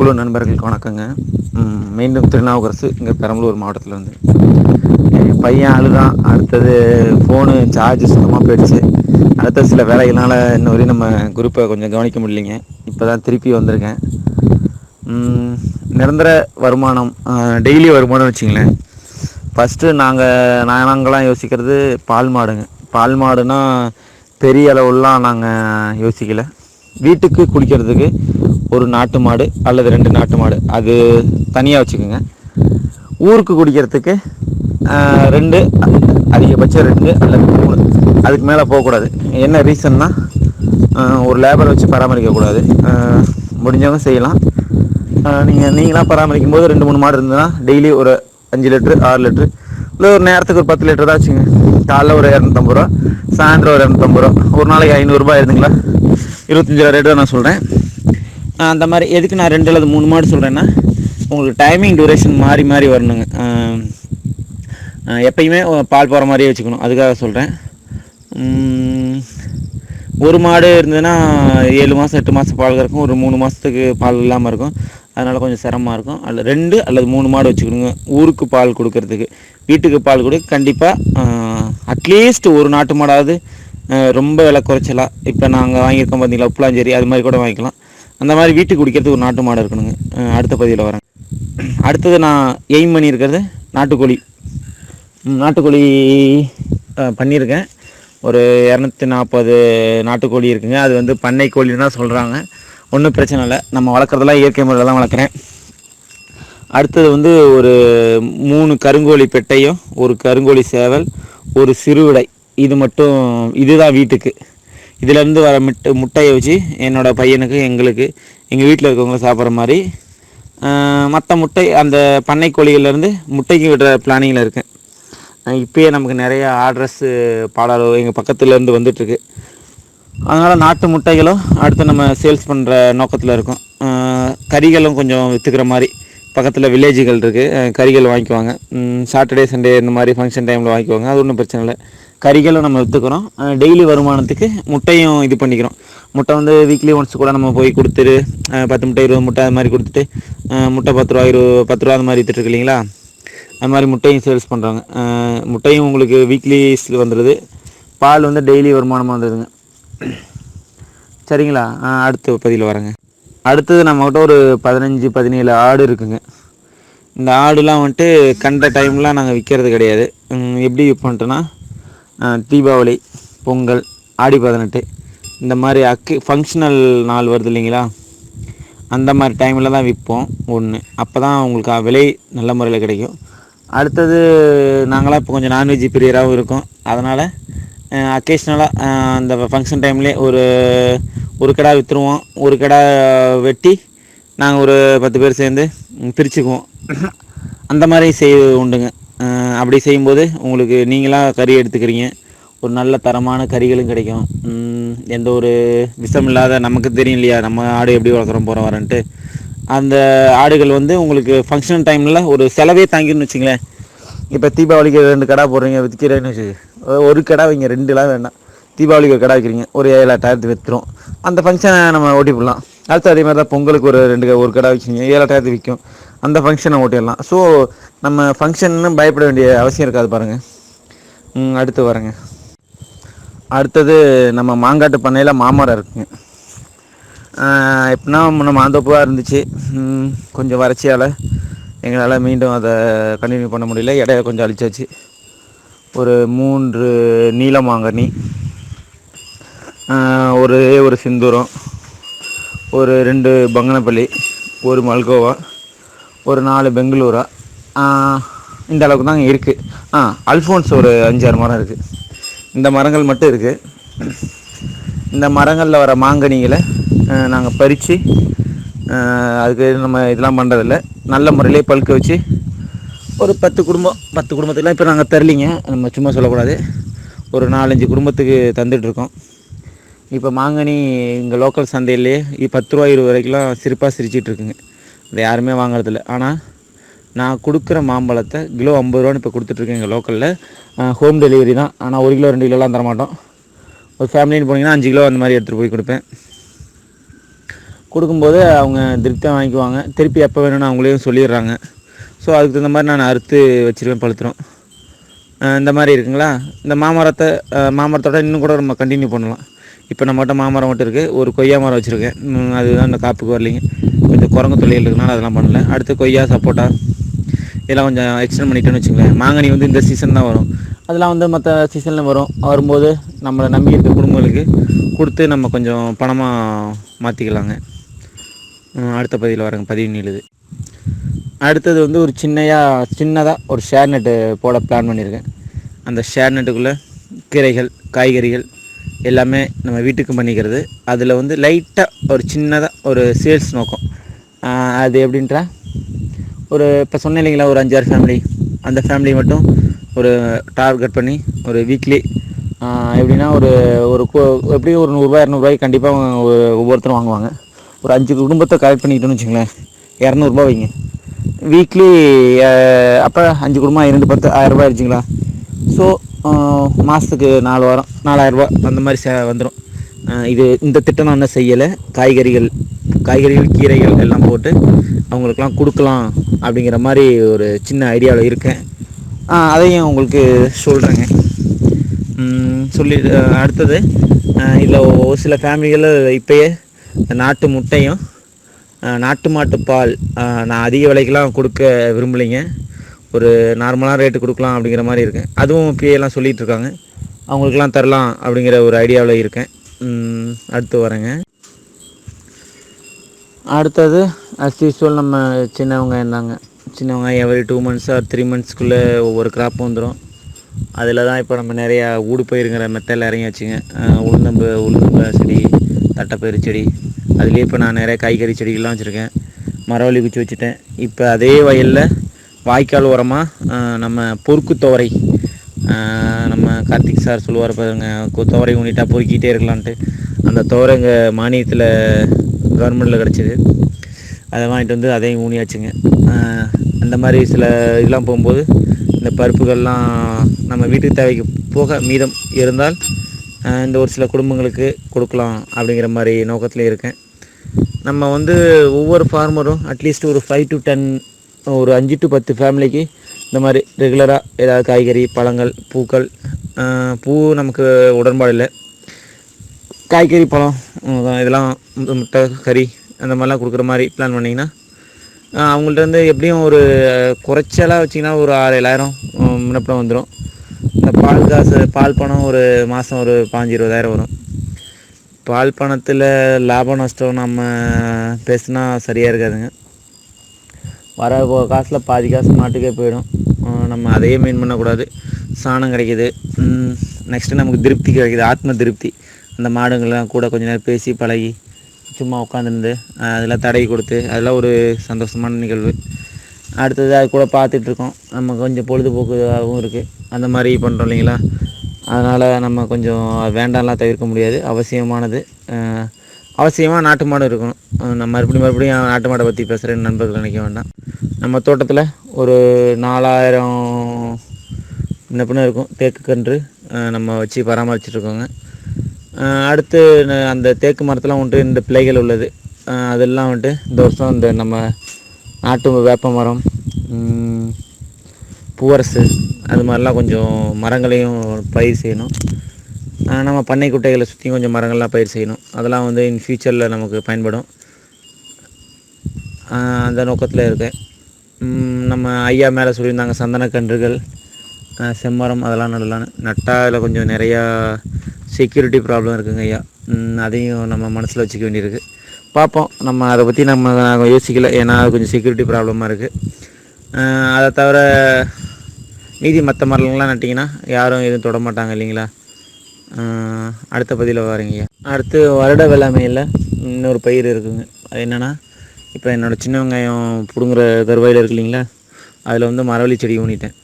குழு நண்பர்களுக்கு வணக்கங்க. மீண்டும் திருநாவுக்கரசு இங்கே பெரம்பலூர் மாவட்டத்திலேருந்து. என் பையன் அழுதான் அடுத்தது ஃபோனு சார்ஜ் சுத்தமாக போயிடுச்சு. அடுத்த சில வேலைகளால் இன்ன வரையும் நம்ம குரூப்பை கொஞ்சம் கவனிக்க முடியலைங்க. இப்போ தான் திருப்பி வந்திருக்கேன். நிரந்தர வருமானம் டெய்லி வருமானம் வச்சிங்களேன். ஃபஸ்ட்டு நாங்கள் நாங்களாம் யோசிக்கிறது பால் மாடுங்க. பால் மாடுனா பெரிய அளவுலாம் நாங்கள் யோசிக்கலை. வீட்டுக்கு குடிக்கிறதுக்கு ஒரு நாட்டு மாடு அல்லது ரெண்டு நாட்டு மாடு. அது தனியாக வச்சுக்கோங்க. ஊருக்கு குடிக்கிறதுக்கு ரெண்டு அதிகபட்சம் ரெண்டு அல்லது மூணு. அதுக்கு மேலே போகக்கூடாது. என்ன ரீசன்னா ஒரு லேபர் வச்சு பராமரிக்கக்கூடாது. முடிஞ்சவங்க செய்யலாம். நீங்கள் நீங்களாக பராமரிக்கும் போது ரெண்டு மூணு மாடு இருந்ததுன்னா டெய்லி ஒரு அஞ்சு லிட்ரு ஆறு லிட்ரு இல்லை ஒரு நேரத்துக்கு ஒரு பத்து லிட்டர் தான் வச்சுங்க காலைல ஒரு இரநூத்தம்பது ரூபா சாயந்தரம் ஒரு இரநூத்தம்பது ரூபா. ஒரு நாளைக்கு ஐநூறுரூபா இருந்துங்களா இருபத்தஞ்சி ரூபா ரேட்டு தான் நான் சொல்கிறேன் அந்த மாதிரி எதுக்கு நான் ரெண்டு அல்லது மூணு மாடு சொல்கிறேன்னா உங்களுக்கு டைமிங் டியூரேஷன் மாறி மாறி வரணுங்க. எப்பயுமே பால் போகிற மாதிரியே வச்சுக்கணும். அதுக்காக சொல்கிறேன் ஒரு மாடு இருந்ததுன்னா ஏழு மாதம் எட்டு மாதம் பால் கறக்கும். ஒரு மூணு மாதத்துக்கு பால் இல்லாமல் இருக்கும். அதனால் கொஞ்சம் சிரமமாக இருக்கும். அல்ல ரெண்டு அல்லது மூணு மாடு வச்சுக்கணுங்க. ஊருக்கு பால் கொடுக்கறதுக்கு. வீட்டுக்கு பால் கொடுக்க கண்டிப்பாக அட்லீஸ்ட் ஒரு நாட்டு மாடாவது ரொம்ப விலை குறைச்சலாம் இப்போ நாங்கள் வாங்கியிருக்கோம் பார்த்தீங்களா உப்புலாஞ்சேரி அது மாதிரி கூட வாங்கிக்கலாம். அந்த மாதிரி வீட்டுக்கு குடிக்கிறதுக்கு ஒரு நாட்டு மாடு இருக்கணுங்க. அடுத்த பதிவில் வரேன். அடுத்தது நான் எய்ம் பண்ணியிருக்கிறது நாட்டுக்கோழி. நாட்டுக்கோழி பண்ணியிருக்கேன். ஒரு இரநூத்தி நாற்பது நாட்டுக்கோழி இருக்குங்க. அது வந்து பண்ணை கோழின்னு தான் சொல்கிறாங்க ஒன்றும் பிரச்சனை இல்லை. நம்ம வளர்க்குறதெல்லாம் இயற்கை முறையில் தான் வளர்க்குறேன். அடுத்தது வந்து ஒரு மூணு கருங்கோழி பெட்டையும் ஒரு கருங்கோழி சேவல் ஒரு சிறுவிடை. இது மட்டும் இதுதான் வீட்டுக்கு. இதிலேருந்து வர மிட்டு முட்டையை வச்சு என்னோடய பையனுக்கு எங்களுக்கு எங்கள் வீட்டில் இருக்கவங்களும் சாப்பிட்ற மாதிரி மற்ற முட்டை அந்த பண்ணை கோழிகள்லேருந்து முட்டைக்கு விடுற பிளானிங்கில் இருக்கேன். இப்போயே நமக்கு நிறைய ஆர்டர்ஸு பாடலோ எங்கள் பக்கத்துலேருந்து வந்துட்டுருக்கு. அதனால் நாட்டு முட்டைகளும் அடுத்து நம்ம சேல்ஸ் பண்ணுற நோக்கத்தில் இருக்கும். கறிகளும் கொஞ்சம் விற்றுக்கிற மாதிரி பக்கத்தில் வில்லேஜுகள் இருக்குது கறிகள் வாங்கிக்குவாங்க. சாட்டர்டே சண்டே இந்த மாதிரி ஃபங்க்ஷன் டைமில் வாங்கிக்குவாங்க. அது ஒன்றும் பிரச்சனை இல்லை. கறிகளும் நம்ம விற்றுக்குறோம் டெய்லி வருமானத்துக்கு முட்டையும் இது பண்ணிக்கிறோம். முட்டை வந்து வீக்லி ஒன்ஸ் கூட நம்ம போய் கொடுத்துட்டு பத்து முட்டை இருபது முட்டை அது மாதிரி கொடுத்துட்டு முட்டை பத்து ரூபா இருபது பத்து ரூபா அந்த மாதிரி வித்துட்டு இல்லைங்களா? அது மாதிரி முட்டையும் சேல்ஸ் பண்ணுறாங்க முட்டையும் உங்களுக்கு வீக்லி வந்துடுது பால் வந்து டெய்லி வருமானமாக வந்துடுதுங்க சரிங்களா? ஆ, அடுத்த பதிவில் வரேங்க. அடுத்தது நம்மக்கிட்ட ஒரு பதினஞ்சு பதினேழு ஆடு இருக்குங்க. இந்த ஆடுலாம் வந்துட்டு கண்ட டைம்லாம் நாங்கள் விற்கிறது கிடையாது. எப்படி விற்போன்ட்டுனா தீபாவளி பொங்கல் ஆடி பதினெட்டு இந்த மாதிரி அக்கு ஃபங்க்ஷனல் நாள் வருது இல்லைங்களா? அந்த மாதிரி டைமில் தான் விற்போம் ஒன்று அப்போ தான் உங்களுக்கு விலை நல்ல முறையில் கிடைக்கும். அடுத்தது நாங்களாம் இப்போ கொஞ்சம் நான்வெஜ் பிரியராகவும் இருக்கோம். அதனால் அக்கேஷ்னலாக அந்த ஃபங்க்ஷன் டைம்லேயே ஒரு ஒரு கடை விற்றுருவோம் ஒரு கடை வெட்டி நாங்கள் ஒரு பத்து பேர் சேர்ந்து பிரிச்சுக்குவோம். அந்த மாதிரி செய் உண்டுங்க. அப்படி செய்யும்போது உங்களுக்கு நீங்களாக கறி எடுத்துக்கிறீங்க. ஒரு நல்ல தரமான கறிகளும் கிடைக்கும். எந்த ஒரு விஷம் இல்லாத நமக்கு தெரியும் இல்லையா நம்ம ஆடு எப்படி வளர்க்குறோம் போகிறோம் வரேன்ட்டு. அந்த ஆடுகள் வந்து உங்களுக்கு ஃபங்க்ஷன் டைமில் ஒரு செலவே தாங்கின்னு வச்சுங்களேன் இப்போ தீபாவளிக்கு ரெண்டு கடை போடுறீங்க விற்கிறேன்னு வச்சு ஒரு கடை வைங்க ரெண்டுலாம் வேண்டாம். தீபாவளிக்கு ஒரு கடை வைக்கிறீங்க ஒரு ஏழு எட்டாயிரத்து விற்றுரும் அந்த ஃபங்க்ஷனை நம்ம ஓட்டி போடலாம். அடுத்து அதே மாதிரி தான் பொங்கலுக்கு ஒரு ரெண்டு ஒரு கடை வச்சுங்க ஏழாயிரத்துக்கு விற்கும். அந்த ஃபங்க்ஷனை ஓட்டிடலாம். ஸோ நம்ம ஃபங்க்ஷன்னு பயப்பட வேண்டிய அவசியம் இருக்காது பாருங்கள் ம், அடுத்து வரேங்க. அடுத்தது நம்ம மாங்காட்டு பண்ணையில் மாமரம் இருக்குங்க. எப்படின்னா முன்ன மாந்தோப்புவாக இருந்துச்சு. கொஞ்சம் வறட்சியால் எங்களால் மீண்டும் அதை கண்டினியூ பண்ண முடியல. இடைய கொஞ்சம் அழிச்சாச்சு. ஒரு மூன்று நீல மாங்கனி. ஒரே ஒரு சிந்தூரம். ஒரு ரெண்டு பங்கனப்பள்ளி ஒரு மல்கோவா ஒரு நாலு பெங்களூரா. இந்த அளவுக்கு தாங்க இருக்குது ஆ அல்ஃபோன்ஸ் ஒரு அஞ்சாறு மரம் இருக்குது இந்த மரங்கள் மட்டும் இருக்குது இந்த மரங்களில் வர மாங்கனிகளை நாங்கள் பறித்து அதுக்கு நம்ம இதெல்லாம் பண்ணுறதில்ல நல்ல முறையிலே பழுக்க வச்சு ஒரு பத்து குடும்பம் பத்து குடும்பத்துக்குலாம் இப்போ நாங்கள் தரலிங்க. நம்ம சும்மா சொல்லக்கூடாது. ஒரு நாலஞ்சு குடும்பத்துக்கு தந்துட்டுருக்கோம் இப்போ மாங்கனி இங்கே லோக்கல் சந்தையிலே பத்து ரூபா இருபது வரைக்கும்லாம் சிரிப்பாக சிரிச்சிட்டு இருக்குங்க அதை யாருமே வாங்குறதில்ல. ஆனால் நான் கொடுக்குற மாம்பழத்தை கிலோ ஐம்பது ரூபான்னு இப்போ கொடுத்துட்ருக்கேன் எங்கள் லோக்கலில் ஹோம் டெலிவரி தான். ஆனால் ஒரு கிலோ ரெண்டு கிலோலாம் தர மாட்டோம். ஒரு ஃபேமிலின்னு போனீங்கன்னா அஞ்சு கிலோ அந்த மாதிரி எடுத்துகிட்டு போய் கொடுப்பேன். கொடுக்கும்போது அவங்க திருப்தியாக வாங்கிக்குவாங்க. திருப்பி எப்போ வேணும்னு அவங்களையும் சொல்லிடுறாங்க. ஸோ அதுக்கு தகுந்த மாதிரி நான் அறுத்து வச்சுருவேன் பழுத்துரும். இந்த மாதிரி இருக்குங்களா? இந்த மாமரத்தை மாமரத்தோட இன்னும் கூட நம்ம கண்டினியூ பண்ணலாம். இப்போ நம்மகிட்ட மாமரம் மட்டும் இருக்குது ஒரு கொய்யா மரம் வச்சுருக்கேன். அதுதான் இந்த காப்புக்கு வரலைங்க. கொஞ்சம் குரங்கு தொழில் இருக்கனால அதெல்லாம் பண்ணல. அடுத்து கொய்யா சப்போட்டா இதெல்லாம் கொஞ்சம் எக்ஸ்டெண்ட் பண்ணிட்டேன்னு வச்சுங்களேன் மாங்கனி வந்து இந்த சீசன் தான் வரும். அதெல்லாம் வந்து மற்ற சீசனில் வரும். வரும்போது நம்மளை நம்பி இருக்க குடும்பங்களுக்கு கொடுத்து நம்ம கொஞ்சம் பணமாக மாற்றிக்கலாங்க அடுத்த பதிவில் வரேங்க. பதிவு நீளுது. அடுத்தது வந்து ஒரு சின்னையாக சின்னதாக ஒரு ஷேர் நெட்டு போட பிளான் பண்ணியிருக்கேன். அந்த ஷேர் நெட்டுக்குள்ளே கீரைகள் காய்கறிகள் எல்லாமே நம்ம வீட்டுக்கும் பண்ணிக்கிறது. அதில் வந்து லைட்டாக ஒரு சின்னதாக ஒரு சேல்ஸ் நோக்கம். அது எப்படின்றா? ஒரு இப்போ சொன்னேன் இல்லைங்களா ஒரு அஞ்சாறு ஃபேமிலி அந்த ஃபேமிலி மட்டும் ஒரு டார்கெட் பண்ணி ஒரு வீக்லி எப்படின்னா ஒரு ஒரு எப்படியும் ஒரு நூறுரூவா இரநூறுவாய்க்கு கண்டிப்பாக ஒவ்வொருத்தரும் வாங்குவாங்க. ஒரு அஞ்சு குடும்பத்தை கலெக்ட் பண்ணிக்கிட்டோன்னு வச்சுங்களேன் இரநூறுபா வைங்க. வீக்லி அப்போ அஞ்சு குடும்பம் இரண்டு பத்து ஆயிரரூபா ஆயிடுச்சுங்களா ஸோ மாதத்துக்கு நாலு வாரம் நாலாயிரரூபா அந்த மாதிரி சே வந்துடும் இது இந்த திட்டம் நான் இன்னும் செய்யலை. காய்கறிகள் காய்கறிகள் கீரைகள் எல்லாம் போட்டு அவங்களுக்கெல்லாம் கொடுக்கலாம் அப்படிங்கிற மாதிரி ஒரு சின்ன ஐடியாவில் இருக்கேன். அதையும் உங்களுக்கு சொல்கிறேங்க சொல்லி அடுத்தது இதில் ஒரு சில ஃபேமிலிகளில் இப்போயே நாட்டு முட்டையும் நாட்டு மாட்டு பால் நான் அதிக விலைக்கெல்லாம் கொடுக்க விரும்பலைங்க. ஒரு நார்மலான ரேட்டு கொடுக்கலாம் அப்படிங்கிற மாதிரி இருக்கேன். அதுவும் பிஏலாம் சொல்லிகிட்டு இருக்காங்க. அவங்களுக்கெல்லாம் தரலாம் அப்படிங்கிற ஒரு ஐடியாவில் இருக்கேன். அடுத்து வரேங்க. அடுத்தது அஸ் யூஸ்வல் நம்ம சின்னவங்க இருந்தாங்க சின்னவங்க every every two months or three மந்த்ஸ்க்குள்ளே ஒவ்வொரு கிராப் வந்துடும் அதில் தான் இப்போ நம்ம நிறையா ஊடு பயிருங்கிற மெத்தடில் இறங்கியாச்சுங்க உளுந்தம்பு உளுந்தம்பு செடி தட்டைப்பயிறு செடி. அதுலேயே இப்போ நான் நிறைய காய்கறி செடிகள்லாம் வச்சுருக்கேன். மரவள்ளி குச்சி வச்சுட்டேன். இப்போ அதே வயலில் வாய்க்கால் ஓரமாக நம்ம பொறுக்கு துவரை. நம்ம கார்த்திக் சார் சொல்லுவார் பாருங்க கு- துவரை ஊனிட்டா பொறுக்கிட்டே இருக்கலான்ட்டு. அந்த துவரை இங்கே மானியத்தில் கவர்மெண்ட்டில் கிடச்சிது. அதை வாங்கிட்டு வந்து அதையும் ஊனியாச்சுங்க. அந்த மாதிரி சில இதெல்லாம் போகும்போது இந்த பருப்புகள்லாம் நம்ம வீட்டுக்கு தேவைக்கு போக மீதம் இருந்தால் இந்த ஒரு சில குடும்பங்களுக்கு கொடுக்கலாம் அப்படிங்கிற மாதிரி நோக்கத்தில் இருக்கேன். நம்ம வந்து ஒவ்வொரு ஃபார்மரும் அட்லீஸ்ட் ஒரு ஃபைவ் டு டென் ஒரு அஞ்சு டு பத்து ஃபேமிலிக்கு இந்த மாதிரி ரெகுலராக ஏதாவது காய்கறி பழங்கள் பூக்கள் பூ நமக்கு உடன்பாடு இல்லை. காய்கறி பழம் இதெல்லாம் முட்டை கறி அந்த மாதிரிலாம் கொடுக்குற மாதிரி பிளான் பண்ணிங்கன்னா அவங்கள்ட்ட இருந்து எப்படியும் ஒரு குறைச்சலாக வச்சிங்கன்னா ஒரு ஆறு ஏழாயிரம் முன்னப்படம் வந்துடும் இந்த பால் காசு பால் பணம் ஒரு மாதம் ஒரு பாஞ்சு இருபதாயிரம் வரும். பால் பணத்தில் லாபம் நஷ்டம் நம்ம பேசுனா சரியாக இருக்காதுங்க. வர காசில் பாதி காசு மாட்டுக்கே போயிடும். நம்ம அதையே மெயின் பண்ணக்கூடாது. சாணம் கிடைக்கிது. நெக்ஸ்ட்டு நமக்கு திருப்தி கிடைக்கிது. ஆத்ம திருப்தி. அந்த மாடுங்கள்லாம் கூட கொஞ்ச நேரம் பேசி பழகி சும்மா உட்காந்துருந்து அதெல்லாம் தடை கொடுத்து அதெல்லாம் ஒரு சந்தோஷமான நிகழ்வு. அடுத்தது அது கூட பார்த்துட்ருக்கோம். நம்ம கொஞ்சம் பொழுதுபோக்குதாகவும் இருக்குது அந்த மாதிரி பண்ணுறோம் இல்லைங்களா? அதனால் நம்ம கொஞ்சம் வேண்டாம்லாம் தவிர்க்க முடியாது. அவசியமானது. அவசியமாக நாட்டு மாடு இருக்கணும். நான் மறுபடியும் மறுபடியும் நாட்டு மாடை பற்றி பேசுகிறேன் நண்பர்கள் நினைக்க வேண்டாம். நம்ம தோட்டத்தில் ஒரு நாலாயிரம் முன்ன பின்ன இருக்கும். தேக்கு கன்று நம்ம வச்சு பராமரிச்சிட்ருக்கோங்க அடுத்து அந்த தேக்கு மரத்தில் வந்துட்டு இந்த பிள்ளைகள் உள்ளது. அதெல்லாம் வந்துட்டு இந்த வருஷம் இந்த நம்ம நாட்டு வேப்ப மரம் பூவரசு அது மாதிரிலாம் கொஞ்சம் மரங்களையும் பயிர் செய்யணும். நம்ம பண்ணை குட்டைகளை சுற்றி கொஞ்சம் மரங்கள்லாம் பயிர் செய்யணும். அதெல்லாம் வந்து இன் ஃப்யூச்சரில் நமக்கு பயன்படும். அந்த நோக்கத்தில் இருக்கேன். நம்ம ஐயா மேலே சொல்லியிருந்தாங்க சந்தனக்கன்றுகள் செம்மரம் அதெல்லாம் நடலான்னு நட்டா அதில் கொஞ்சம் நிறையா செக்யூரிட்டி ப்ராப்ளம் இருக்குங்க ஐயா. அதையும் நம்ம மனசில் வச்சுக்க வேண்டியிருக்கு. பார்ப்போம் நம்ம அதை பற்றி நம்ம நாங்கள் யோசிக்கல. ஏன்னா அது கொஞ்சம் செக்யூரிட்டி ப்ராப்ளமாக இருக்குது அதை தவிர மீதி மற்ற மரங்கள்லாம் நட்டிங்கன்னா யாரும் எதுவும் தொட மாட்டாங்க இல்லைங்களா? அடுத்த பதிவில் வரீங்க. அடுத்து வருட வேளாண்மையில் இன்னொரு பயிர் இருக்குதுங்க அது என்னென்னா இப்போ என்னோடய சின்ன வெங்காயம் பிடுங்குற தருவாயில் இருக்கு இல்லைங்களா? அதில் வந்து மரவள்ளி செடி ஊனிட்டேன்.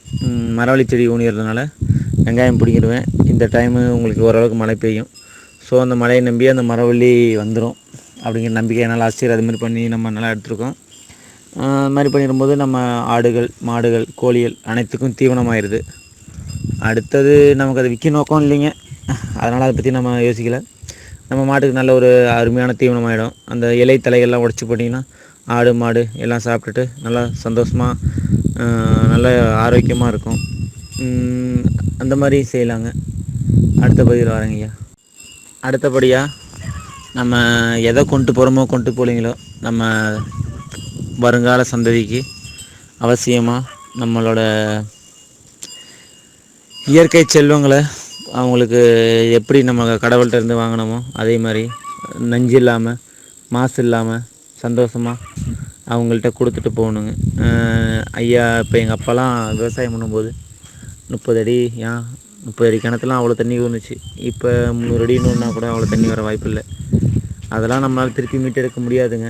மரவள்ளி செடி ஊனிடுறதுனால வெங்காயம் பிடிங்கிடுவேன். இந்த டைமு உங்களுக்கு ஓரளவுக்கு மழை பெய்யும். ஸோ அந்த மழையை நம்பி அந்த மரவள்ளி வந்துடும் அப்படிங்கிற நம்பிக்கை என்னால் ஆசிரியர் அது மாதிரி பண்ணி நம்ம நல்லா எடுத்துருக்கோம். அது மாதிரி பண்ணிடும்போது நம்ம ஆடுகள் மாடுகள் கோழிகள் அனைத்துக்கும் தீவனமாயிடுது அடுத்தது நமக்கு அது விற்க நோக்கம் இல்லைங்க. அதனால் அதை பற்றி நம்ம யோசிக்கல. நம்ம மாட்டுக்கு நல்ல ஒரு அருமையான தீவனம் ஆகிடும் அந்த இலை தலைகள்லாம் உடச்சி போட்டிங்கன்னா ஆடு மாடு எல்லாம் சாப்பிட்டுட்டு நல்லா சந்தோஷமாக நல்ல ஆரோக்கியமாக இருக்கும். அந்த மாதிரி செய்யலாங்க. அடுத்த பதிவில் வரேங்க ஐயா. அடுத்தபடியாக நம்ம எதை கொண்டு போகிறோமோ கொண்டு போகலீங்களோ நம்ம வருங்கால சந்ததிக்கு அவசியமாக நம்மளோட இயற்கை செல்வங்களை அவங்களுக்கு எப்படி நம்ம கடவுள்கிட்ட இருந்து வாங்கினோமோ அதே மாதிரி நஞ்சு இல்லாமல் மாசு இல்லாமல் சந்தோஷமாக அவங்கள்ட்ட கொடுத்துட்டு போகணுங்க. ஐயா இப்போ எங்கள் அப்பாலாம் விவசாயம் பண்ணும்போது முப்பது அடி ஏன் முப்பது அடி கிணத்துலாம் அவ்வளோ தண்ணி வந்துச்சு இப்போ முந்நூறு அடி நூறுனா கூட அவ்வளோ தண்ணி வர வாய்ப்பு இல்லை. அதெல்லாம் நம்மளால் திருப்பி மீட்டெடுக்க முடியாதுங்க.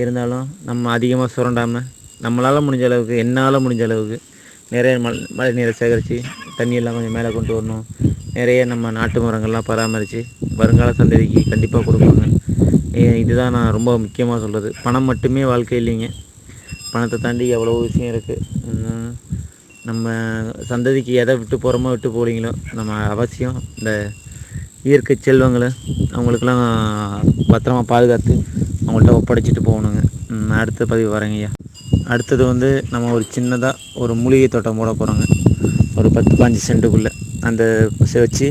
இருந்தாலும் நம்ம அதிகமாக சுரண்டாமல் நம்மளால் முடிஞ்ச அளவுக்கு என்னால் முடிஞ்ச அளவுக்கு நிறைய மழை மழை நீரை சேகரித்து தண்ணியெல்லாம் கொஞ்சம் மேலே கொண்டு வரணும். நிறைய நம்ம நாட்டு மரங்கள்லாம் பராமரித்து வருங்கால சந்ததிக்கு கண்டிப்பாக கொடுப்பாங்க. இதுதான் நான் ரொம்ப முக்கியமாக சொல்கிறது பணம் மட்டுமே வாழ்க்கை இல்லைங்க. பணத்தை தாண்டி எவ்வளோ விஷயம் இருக்குது நம்ம சந்ததிக்கு எதை விட்டு போகிறோமோ விட்டு போகிறீங்களோ நம்ம அவசியம் இந்த இயற்கை செல்வங்களை அவங்களுக்கெல்லாம் பத்திரமா பாதுகாத்து அவங்கள்ட்ட ஒப்படைச்சிட்டு போகணுங்க. அடுத்த பதிவு வரேங்கய்யா அடுத்தது வந்து நம்ம ஒரு சின்னதாக ஒரு மூலிகை தோட்டம் போட போகிறோங்க ஒரு பத்து பாஞ்சு சென்ட்டுக்குள்ளே. அந்த செ- வச்சு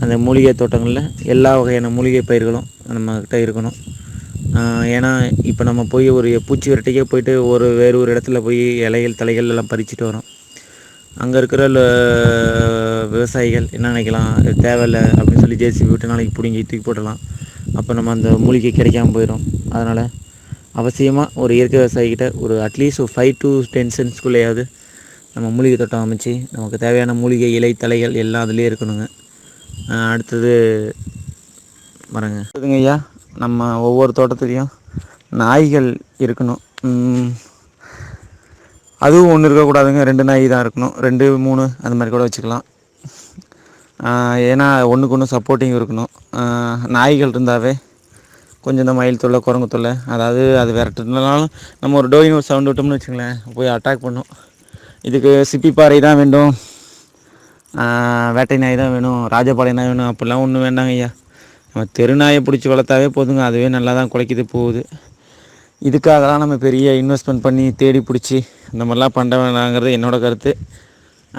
அந்த மூலிகை தோட்டங்களில் எல்லா வகையான மூலிகை பயிர்களும் நம்மக்கிட்ட இருக்கணும். ஏன்னா இப்போ நம்ம போய் ஒரு பூச்சி விரட்டிக்கே போயிட்டு ஒரு வேறு ஒரு இடத்துல போய் இலைகள் தலைகள் எல்லாம் பறிச்சுட்டு வரோம். அங்கே இருக்கிற விவசாயிகள் என்ன நினைக்கலாம் இது தேவையில்லை அப்படின்னு சொல்லி ஜேசிபி விட்டு நாளைக்கு பிடுங்கி தூக்கி போடலாம் அப்போ நம்ம அந்த மூலிகை கிடைக்காம போயிடும் அதனால் அவசியமாக ஒரு இயற்கை விவசாயிக்கிட்ட ஒரு அட்லீஸ்ட் ஒரு ஃபைவ் டு டென் சென்ட்ஸ்குள்ளேயாவது நம்ம மூலிகை தோட்டம் அமைச்சு நமக்கு தேவையான மூலிகை இலை தலைகள் எல்லாம் அதுலேயே இருக்கணுங்க. அடுத்தது வரேங்க அதுங்க ஐயா நம்ம ஒவ்வொரு தோட்டத்துலேயும் நாய்கள் இருக்கணும். அதுவும் ஒன்று இருக்கக்கூடாதுங்க ரெண்டு நாய் தான் இருக்கணும். ரெண்டு மூணு அந்த மாதிரி கூட வச்சுக்கலாம். ஏன்னா ஒன்றுக்கு ஒன்று சப்போர்ட்டிங் இருக்கணும். நாய்கள் இருந்தாவே கொஞ்சம் இந்த மயில் தொல்லை குரங்கு தொல்லை அதாவது அது விரட்டுனாலும் நம்ம ஒரு டோயின் ஒரு சவுண்ட் விட்டோம்னு வச்சுங்களேன் போய் அட்டாக் பண்ணும். இதுக்கு சிப்பிப்பாறை தான் வேண்டும். வேட்டை நாய் தான் வேணும். ராஜபாளையம் நாய் வேணும். அப்படிலாம் ஒன்றும் வேண்டாங்க ஐயா. நம்ம தெரு நாயை பிடிச்சி வளர்த்தாவே போதுங்க. அதுவே நல்லா தான் குலைக்குது போகுது. இதுக்காகலாம் நம்ம பெரிய இன்வெஸ்ட்மெண்ட் பண்ணி தேடி பிடிச்சி இந்த மாதிரிலாம் பண்ண வேணாங்கிறது என்னோட கருத்து.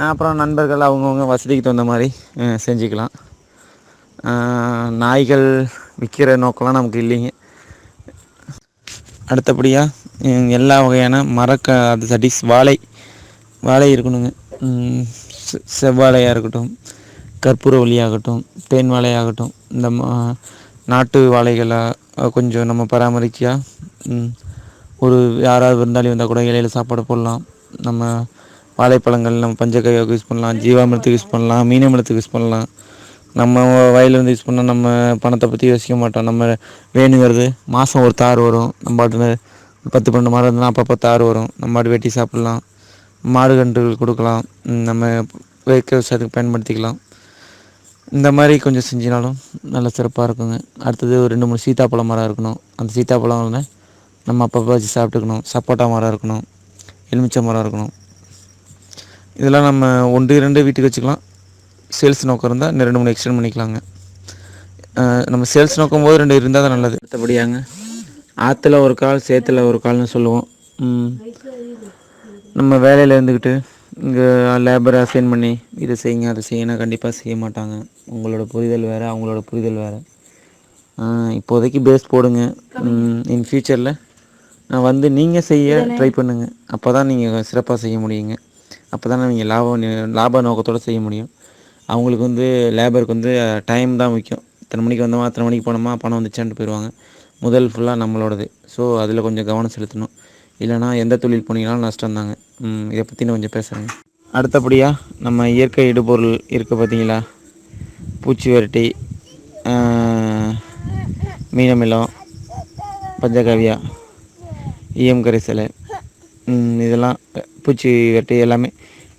அப்புறம் நண்பர்கள் அவங்கவுங்க வசதிக்கு தகுந்த மாதிரி செஞ்சுக்கலாம். நாய்கள் விற்கிற நோக்கம்லாம் நமக்கு இல்லைங்க. அடுத்தபடியாக எல்லா வகையான மரக்க அது சட்டிஸ் வாழை வாழை இருக்கணுங்க. செ- செவ்வாழையாக இருக்கட்டும் கற்பூரவள்ளியாகட்டும் தேன் வாழையாகட்டும் இந்த மா- நாட்டு வாழைகளை கொஞ்சம் நம்ம பராமரிக்கா ஒரு யாராவது விருந்தாளி வந்தால் கூட இலையில் சாப்பாடு போடலாம். நம்ம வாழைப்பழங்கள் நம்ம பஞ்சக்காய்க்கு யூஸ் பண்ணலாம் ஜீவாமிரத்துக்கு யூஸ் பண்ணலாம் மீனமிரத்துக்கு யூஸ் பண்ணலாம். நம்ம வயலில் வந்து யூஸ் பண்ணால் நம்ம பணத்தை பற்றி யோசிக்க மாட்டோம். நம்ம வேணுங்கிறது மாதம் ஒரு தார் வரும். நம்ம பாட்டுன்னு பத்து பன்னெண்டு மரம் இருந்ததுன்னா அப்பப்போ தார் வரும். நம்ம பாட்டு வெட்டி சாப்பிட்லாம். மாடு கன்றுகள் கொடுக்கலாம் நம்ம வேர்க்க விவசாயத்துக்கு பயன்படுத்திக்கலாம். இந்த மாதிரி கொஞ்சம் செஞ்சினாலும் நல்ல சிறப்பாக இருக்குங்க. அடுத்தது ஒரு ரெண்டு மூணு சீத்தாப்பழம் மரம் இருக்கணும். அந்த சீத்தாப்பழம் நம்ம அப்பப்போ வச்சு சாப்பிட்டுக்கணும். சப்போட்டா மரம் இருக்கணும். எலுமிச்சை மரம் இருக்கணும். இதெல்லாம் நம்ம ஒன்று இரண்டு வீட்டுக்கு வச்சுக்கலாம். சேல்ஸ் நோக்கம் இருந்தால் இன்னும் ரெண்டு மூணு எக்ஸ்டெண்ட் பண்ணிக்கலாங்க. நம்ம சேல்ஸ் நோக்கும் போது ரெண்டு இருந்தால் தான் நல்லது. அடுத்தபடியாங்க ஆற்றுல ஒரு கால் சேத்துல ஒரு கால்னு சொல்லுவோம். ம். நம்ம வேலையில் இருந்துக்கிட்டு இங்கே லேபரை அசைன் பண்ணி இதை செய்யுங்க அதை செய்யணும். கண்டிப்பாக செய்ய மாட்டாங்க. உங்களோட புரிதல் வேறு அவங்களோட புரிதல் வேறு. இப்போதைக்கு பேஸ் போடுங்க. இன் ஃப்யூச்சரில் வந்து நீங்கள் செய்ய ட்ரை பண்ணுங்கள் அப்போ தான் நீங்கள் சிறப்பாக செய்ய முடியுங்க. அப்போ தான் நீங்கள் லாபம் லாப நோக்கத்தோடு செய்ய முடியும். அவங்களுக்கு வந்து லேபருக்கு வந்து டைம் தான் முக்கியம். இத்தனை மணிக்கு வந்தோமா அத்தனை மணிக்கு போனோமா பணம் வந்துச்சான்ட்டு போயிடுவாங்க. முதல் ஃபுல்லாக நம்மளோடது. ஸோ அதில் கொஞ்சம் கவனம் செலுத்தணும். இல்லைனா எந்த தொழில் போனீங்கனாலும் நஷ்டம் தாங்க. இதை பற்றின கொஞ்சம் பேசுகிறேங்க அடுத்தபடியாக நம்ம இயற்கை இடுபொருள் இருக்குது பார்த்தீங்களா பூச்சி வரட்டி மீனமிலம் பஞ்சகாவியா ஈயம் கரைசலை இதெல்லாம் பூச்சி வெட்டி எல்லாமே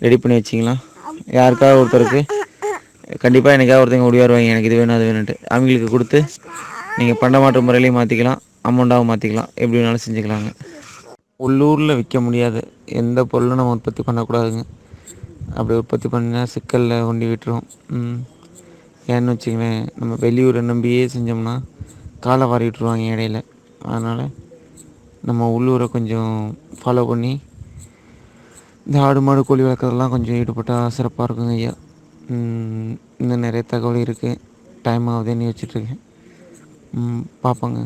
ரெடி பண்ணி வச்சிங்களா? யாருக்காவது ஒருத்தருக்கு கண்டிப்பாக எனக்காக ஒருத்தங்க ஓடி வருவாங்க எனக்கு இது வேணும் அது வேணுன்ட்டு அவங்களுக்கு கொடுத்து நீங்கள் பண்டமாற்று முறையிலையும் மாற்றிக்கலாம் அமௌண்ட்டாகவும் மாற்றிக்கலாம் எப்படி வேணாலும் செஞ்சுக்கலாங்க. உள்ளூரில் விற்க முடியாது. எந்த பொருளும் நம்ம உற்பத்தி பண்ணக்கூடாதுங்க. அப்படி உற்பத்தி பண்ணால் சிக்கலில் ஒண்டி விட்டுரும். ஏன்னு வச்சுங்களேன் நம்ம வெளியூரை நம்பியே செஞ்சோம்னா காலை வாரி விட்ருவாங்க இடையில. அதனால் நம்ம உள்ளூரை கொஞ்சம் ஃபாலோ பண்ணி இந்த ஆடு மாடு கோழி வளர்க்குறதெல்லாம் கொஞ்சம் ஈடுபட்டால் சிறப்பாக இருக்குங்க ஐயா. இன்னும் நிறைய தகவல் இருக்குது டைம் ஆகுதுன்னு வச்சுட்ருக்கேன் பார்ப்போங்க.